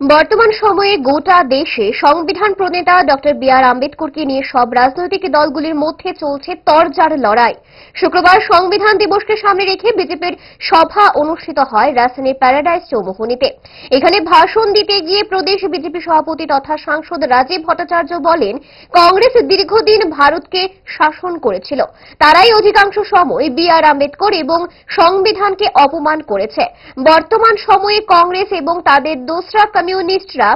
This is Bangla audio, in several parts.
বর্তমান সময়ে গোটা দেশে সংবিধান প্রণেতা ডক্টর বি আর আম্বেদকরকে নিয়ে সব রাজনৈতিক দলগুলির মধ্যে চলছে তরজার লড়াই। শুক্রবার সংবিধান দিবসকে সামনে রেখে বিজেপির সভা অনুষ্ঠিত হয় রাজধানীর প্যারাডাইজ চৌমুহনীতে। এখানে ভাষণ দিতে গিয়ে প্রদেশ বিজেপি সভাপতি তথা সাংসদ রাজীব ভট্টাচার্য বলেন, কংগ্রেস দীর্ঘদিন ভারতকে শাসন করেছিল। তারাই অধিকাংশ সময় বি আর আম্বেদকর এবং সংবিধানকে অপমান করেছে। বর্তমান সময়ে কংগ্রেস এবং তাদের দোসরা কমিউনিস্টরা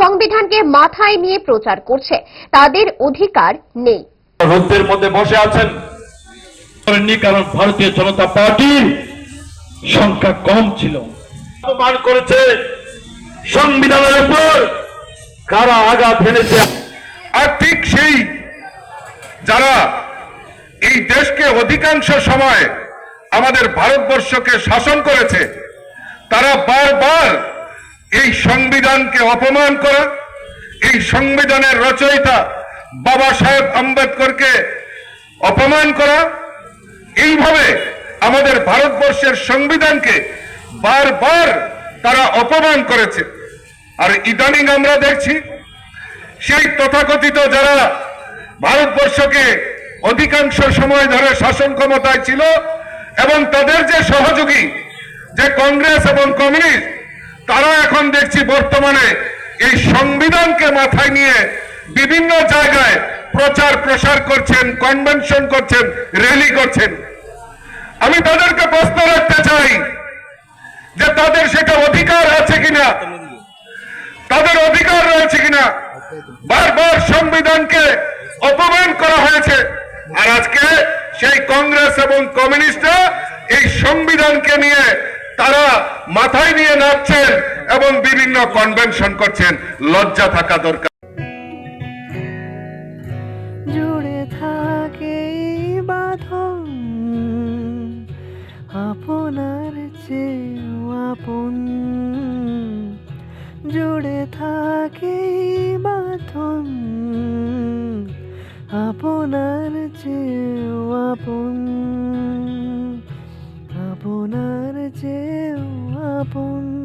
সংবিধানকে মাথায় নিয়ে প্রচার করছে। তাদের অধিকার নেই। রোদ্রের মধ্যে বসে আছেন। করেননি কারণ ভারতীয় জনতা পার্টির সংখ্যা কম ছিল। অপমান করেছে সংবিধানের উপর। কারা আঘাত এনেছে আর ঠিক সেই যারা এই দেশকে অধিকাংশ সময় আমাদের ভারতবর্ষকে শাসন করেছে, তারা এই সংবিধানকে অপমান করা, এই সংবিধানের রচয়িতা বাবা সাহেব আম্বেদকরকে অপমান করা, এইভাবে আমাদের ভারতবর্ষের সংবিধানকে বারবার তারা অপমান করেছে। আর ইদানিং আমরা দেখছি, সেই তথাকথিত যারা ভারতবর্ষকে অধিকাংশ সময় ধরে শাসন ক্ষমতায় ছিল এবং তাদের যে সহযোগী, যে কংগ্রেস এবং কমিউনিস্ট তারা এখন দেখছি বর্তমানে এই সংবিধানকে মাথায় নিয়ে বিভিন্ন জায়গায় প্রচার প্রসার করছেন কনভেনশন করছেন র্যালি করছেন। আমি তাদেরকে প্রশ্ন রাখতে চাই যে তাদের সেটা অধিকার আছে কিনা? তাদের অধিকার রয়েছে কিনা? বারবার সংবিধানকে অপমান করা হয়েছে। আর আজকে সেই কংগ্রেস এবং কমিউনিস্টরা এই সংবিধানকে নিয়ে মাথায় নিয়ে নাচছেন এবং বিভিন্ন কনভেনশন করছেন। লজ্জা থাকা দরকার। জুড়ে থাকে বাঁধন, আপনার চেয়েও আপন। জুড়ে থাকে বাঁধন, আপনার চেয়েও আপন। আপনার চেয়েও আপন